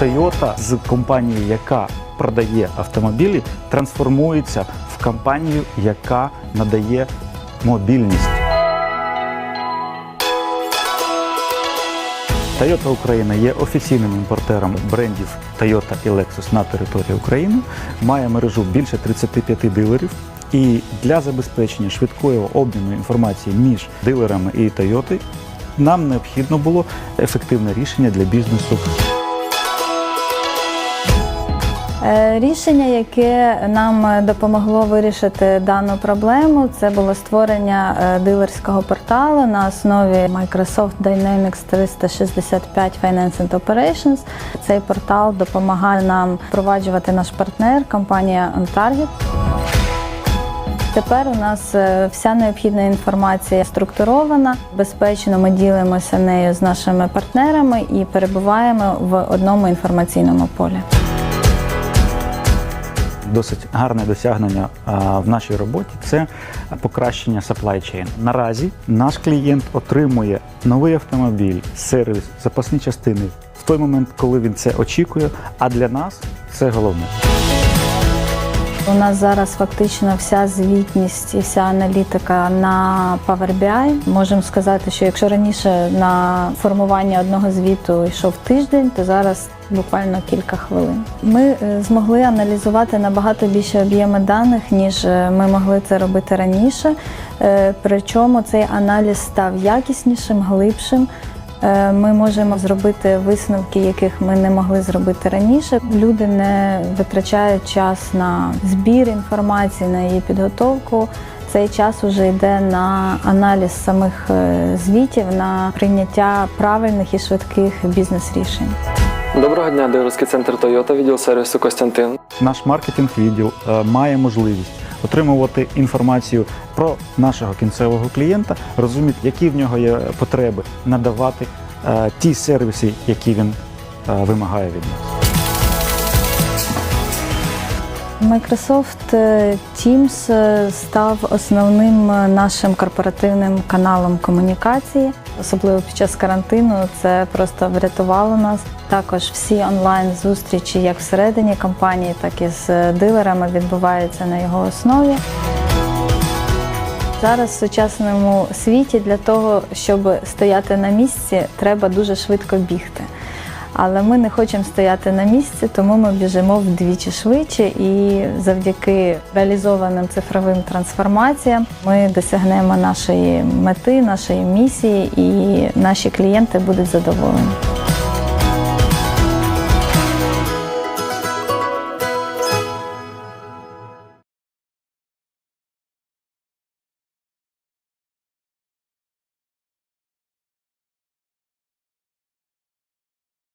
Toyota з компанії, яка продає автомобілі, трансформується в компанію, яка надає мобільність. Toyota Україна є офіційним імпортером брендів Toyota і Lexus на території України, має мережу більше 35 дилерів. І для забезпечення швидкого обміну інформації між дилерами і Toyota нам необхідно було ефективне рішення для бізнесу. Е, Рішення, яке нам допомогло вирішити дану проблему, це було створення е, дилерського порталу на основі Microsoft Dynamics 365 Finance and Operations. Цей портал допомагає нам впроваджувати наш партнер, компанія OnTarget. Тепер у нас е, вся необхідна інформація структурована. Безпечно ми ділимося нею з нашими партнерами і перебуваємо в одному інформаційному полі. Досить гарне досягнення в нашій роботі це покращення supply chain. Наразі наш клієнт отримує новий автомобіль, сервіс, запасні частини в той момент, коли він це очікує. А для нас це головне. У нас зараз фактично вся звітність і вся аналітика на Power BI. Можемо сказати, що якщо раніше на формування одного звіту йшов тиждень, то зараз буквально кілька хвилин. Ми е, змогли аналізувати набагато більше об'єми даних, ніж е, ми могли це робити раніше. Е, Причому цей аналіз став якіснішим, глибшим. Е, Ми можемо зробити висновки, яких ми не могли зробити раніше. Люди не витрачають час на збір інформації, на її підготовку. Цей час уже йде на аналіз самих е, звітів, на прийняття правильних і швидких бізнес-рішень. Доброго дня, дилерський центр Toyota, відділ сервісу Костянтин. Наш маркетинг відділ е, має можливість отримувати інформацію про нашого кінцевого клієнта, розуміти, які в нього є потреби, надавати е, ті сервіси, які він е, вимагає від нас. Microsoft е, Teams е, став основним е, нашим корпоративним каналом комунікації, особливо під час карантину. Це просто врятувало нас. Також всі онлайн зустрічі, як всередині компанії, так і з дилерами, відбуваються на його основі. Зараз в сучасному світі для того, щоб стояти на місці, треба дуже швидко бігти. Але ми не хочемо стояти на місці, тому ми біжимо вдвічі швидше і завдяки реалізованим цифровим трансформаціям ми досягнемо нашої мети, нашої місії, і наші клієнти будуть задоволені.